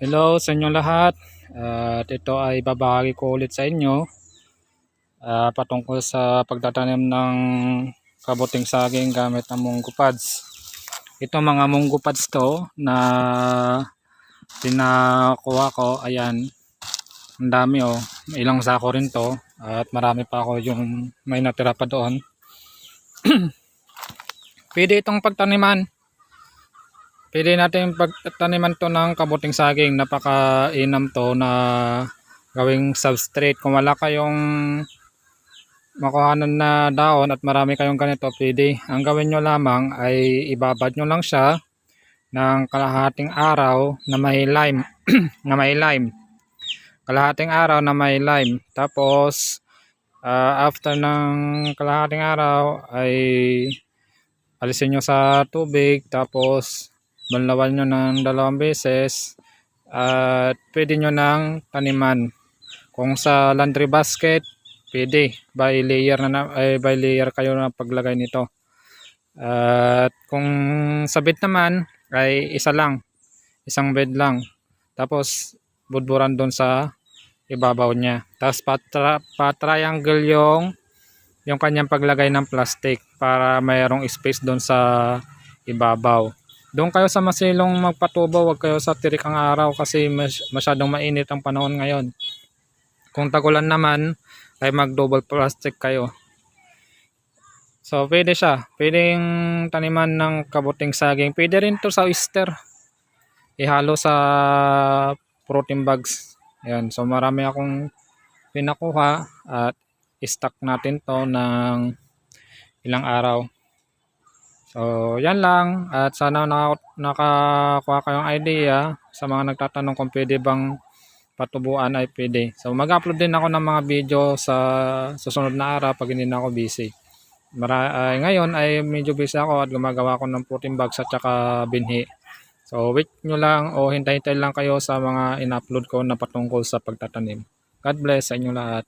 Hello sa inyo lahat. At ito ay babahagi ko ulit sa inyo ah, patungkol sa pagtatanim ng kabuting saging gamit ang munggo pads. Ito mga munggo pads to na pinakuha ko. Ayan. Ang dami oh. Ilang sako rin to. At marami pa ako yung may natira pa doon. Pwede itong pagtaniman. Pwede natin pagtaniman to ng kabuting saging. Napaka-inam to na gawing substrate. Kung wala kayong makuhanan na daon at marami kayong ganito, pwede. Ang gawin nyo lamang ay ibabad nyo lang siya ng kalahating araw na may lime. na may lime. Kalahating araw na may lime. Tapos, ah, after ng kalahating araw ay alisin nyo sa tubig. Tapos, banlawan nyo ng dalawang beses at pwede nyo nang taniman. Kung sa laundry basket pwede. By layer na, na ay, by layer kayo na paglagay nito. At kung sa bed naman ay isa lang. Isang bed lang. Tapos budburan doon sa ibabaw niya. Tapos patra, pa-triangle yung yung kanyang paglagay ng plastic para mayroong space doon sa ibabaw doon kayo sa masilong magpatubo, wag kayo sa tirik ang araw kasi mas- masyadong mainit ang panahon ngayon. Kung tagulan naman, ay mag double plastic kayo. So, pwede siya. Pwedeng taniman ng kabuting saging. Pwede rin to sa oyster. Ihalo sa protein bags. Ayan. So, marami akong pinakuha at stock natin to ng ilang araw. So, yan lang. At sana naka, nakakuha kayong idea sa mga nagtatanong kung pwede bang patubuan ay pwede. So, mag-upload din ako ng mga video sa susunod na araw pag hindi na ako busy. Mara, ay, ngayon ay medyo busy ako at gumagawa ako ng protein bags at saka binhi. So, wait nyo lang o hintay-hintay lang kayo sa mga in-upload ko na patungkol sa pagtatanim. God bless sa inyo lahat.